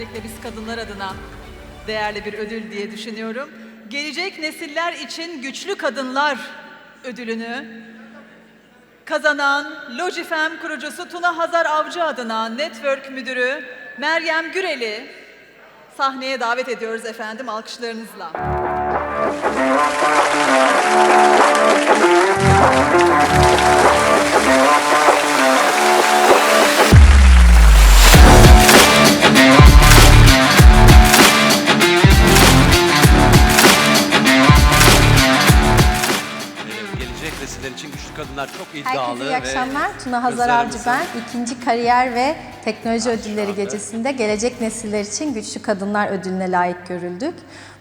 Özellikle biz kadınlar adına değerli bir ödül diye düşünüyorum. Gelecek nesiller için güçlü kadınlar ödülünü kazanan Logifem kurucusu Tuna Hazar Avcı adına Network Müdürü Meryem Gürel'i sahneye davet ediyoruz efendim alkışlarınızla. Ee, güçlü kadınlar çok iddialı Herkese iyi akşamlar. Tuna Hazar Avcı ben. İkinci Kariyer ve Teknoloji şu Ödülleri gecesinde Gelecek Nesiller için Güçlü Kadınlar Ödülüne layık görüldük.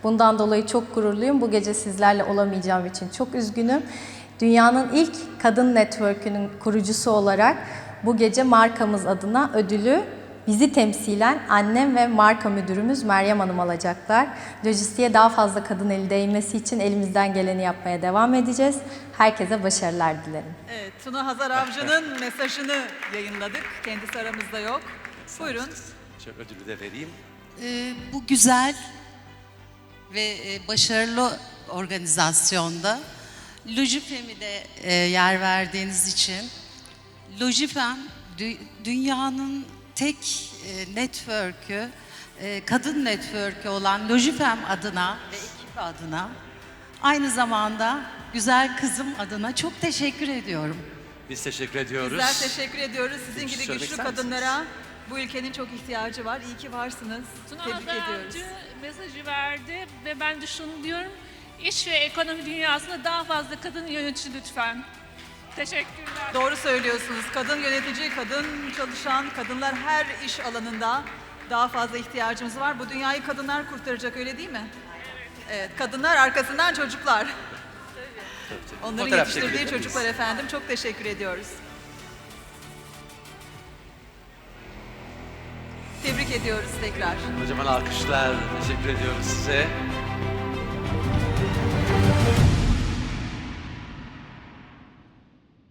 Bundan dolayı çok gururluyum. Bu gece sizlerle olamayacağım için çok üzgünüm. Dünyanın ilk kadın network'ünün kurucusu olarak bu gece markamız adına ödülü bizi temsilen annem ve marka müdürümüz Meryem Hanım alacaklar. Lojistiğe daha fazla kadın eli değmesi için elimizden geleni yapmaya devam edeceğiz. Herkese başarılar dilerim. Evet, Tuna Hazar Avcı'nın mesajını yayınladık. Kendisi aramızda yok. Buyurun. Şöyle ödülü de vereyim. Ee, bu güzel ve e, başarılı organizasyonda Lojifem'i de e, yer verdiğiniz için Lojifem dü- dünyanın tek e, network'ü, e, kadın network'ü olan Lojifem adına ve ekip adına aynı zamanda güzel kızım adına çok teşekkür ediyorum. Biz teşekkür ediyoruz. Bizler teşekkür ediyoruz. Sizin Bir şey gibi söylemek güçlü ister misiniz? kadınlara bu ülkenin çok ihtiyacı var. İyi ki varsınız. Tuna Tebrik ediyoruz. Mesajı verdi ve ben de şunu diyorum. İş ve ekonomi dünyasında daha fazla kadın yönetici lütfen. Teşekkürler. Doğru söylüyorsunuz. Kadın yönetici, kadın çalışan, kadınlar her iş alanında daha fazla ihtiyacımız var. Bu dünyayı kadınlar kurtaracak öyle değil mi? Evet, kadınlar arkasından çocuklar. Onların Fotoğraf yetiştirdiği çocuklar efendim. Çok teşekkür ediyoruz. Tebrik ediyoruz tekrar. Kocaman alkışlar. Teşekkür ediyoruz size.